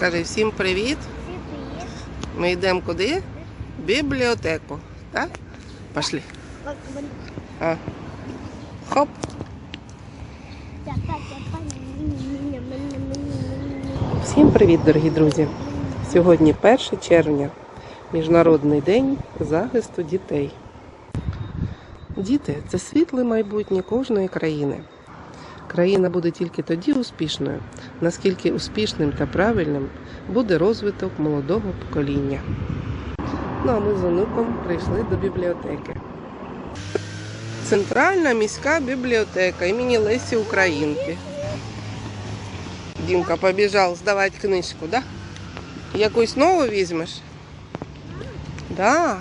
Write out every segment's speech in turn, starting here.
Кажи всім привіт. Ми йдемо куди? В бібліотеку. Так? Пошли. А. Хоп. Всім привіт, дорогі друзі! Сьогодні 1 червня, Міжнародний день захисту дітей. Діти це світле майбутнє кожної країни. Країна буде тільки тоді успішною, наскільки успішним та правильним буде розвиток молодого покоління. Ну а ми з онуком прийшли до бібліотеки. Центральна міська бібліотека імені Лесі Українки. Дімка побіжав здавати книжку, да? Якусь нову візьмеш? Да.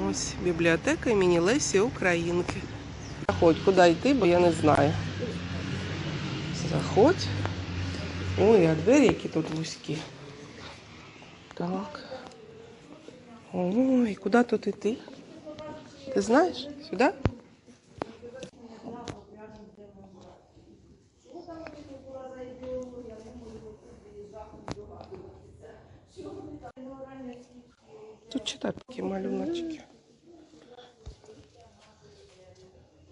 Ось бібліотека імені Лесі Українки. Заходь, куди йти, бо я не знаю. Заходь. Ой, а двері які тут вузькі. Так. Ой, куди тут йти? Ти знаєш? Сюди? Тут читай такі малюночки.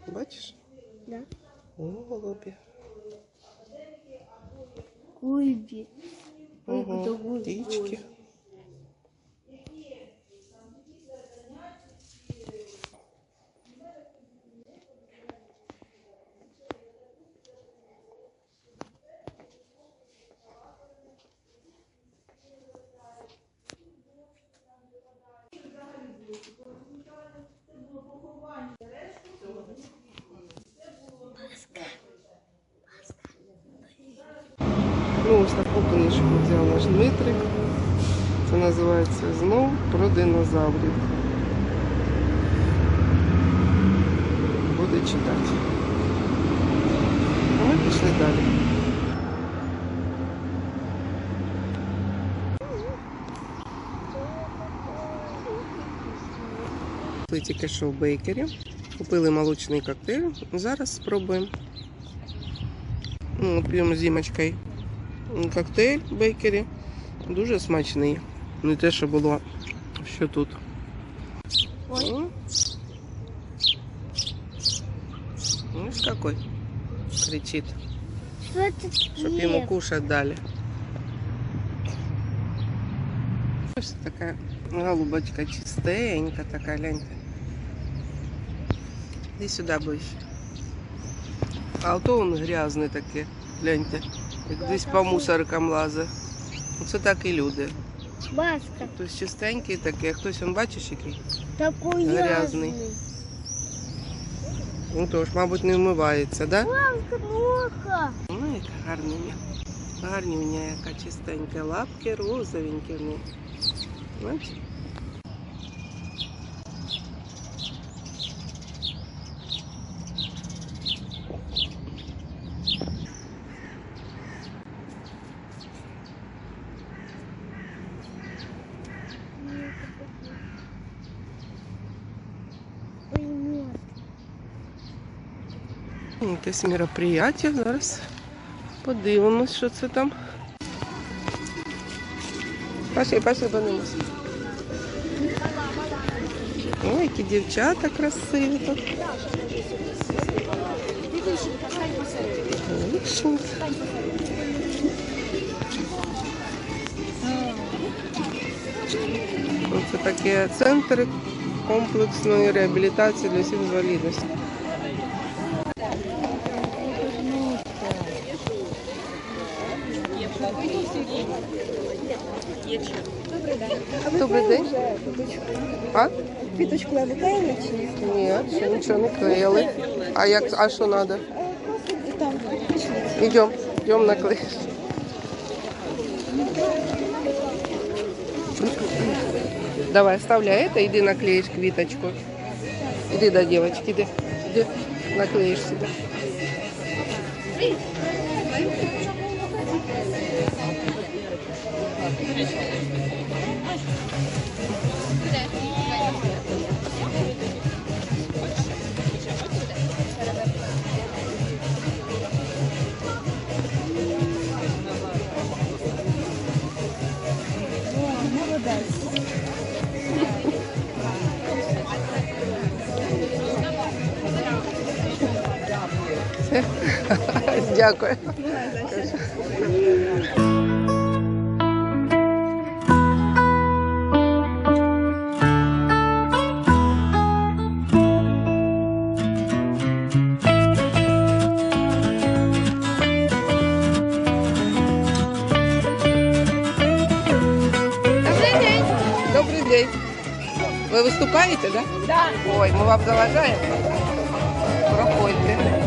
Бачиш? Да. О, голубі. Угу. Птички. Ну, ось таку книжку взяв наш Дмитрик. Це називається знов про динозаврів. Буде читати. А ми пішли далі. Ми тільки що в бейкері. Купили молочний коктейль. Зараз спробуємо. Ну, П'ємо з Дімочкою коктейль в бейкері. Дуже смачний. Не те, що було, що тут. Ой. М. Ось какой кричить, Что это щоб йому кушать дали. Ось така голубочка чистенька така, гляньте. Іди сюди ближче. А ото він грязний такий, гляньте. Як десь по мусоркам лазить. Оце так і люди. Баска. Хтось чистенький такий, а хтось, он бачиш який? Такой Грязный. Ну то ж, мабуть, не вмивається, да? Баска, плохо. Ну, яка гарнення. Гарнюня, яка чистенька. Лапки розовенькі в неї. Бачиш? Якесь мероприятие. Зараз подивимось, що це там. Пошли, пошли, подивимось. Ой, які дівчата красиві тут. Дівчинки. Це такі центри комплексної реабілітації для всіх інвалідності. Добрий день. А? Квіточку я виклеїла чи ні? Ні, ще нічого не клеїли. А як, а що треба? Просто там пішли. Йдемо, йдемо наклеїш. Давай, оставляй это, иди наклеишь квиточку. Иди до девочки, иди, иди, наклеишь сюда. Дякую. Добрий день. Ви виступаєте, да? Да. Ой, ми вам заважаємо. Проходьте.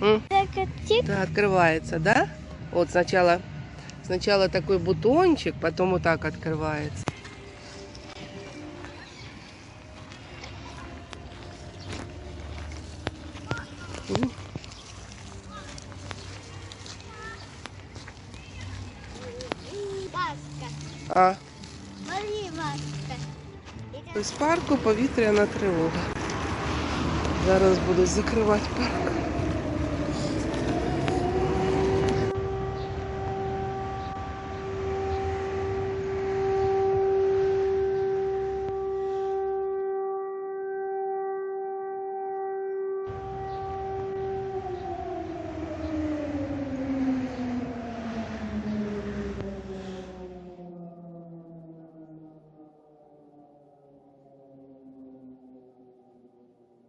М? Да, открывается, да? Вот сначала, сначала такой бутончик, потом вот так открывается. А з парку повітряна тривога. Зараз будуть закривати парк.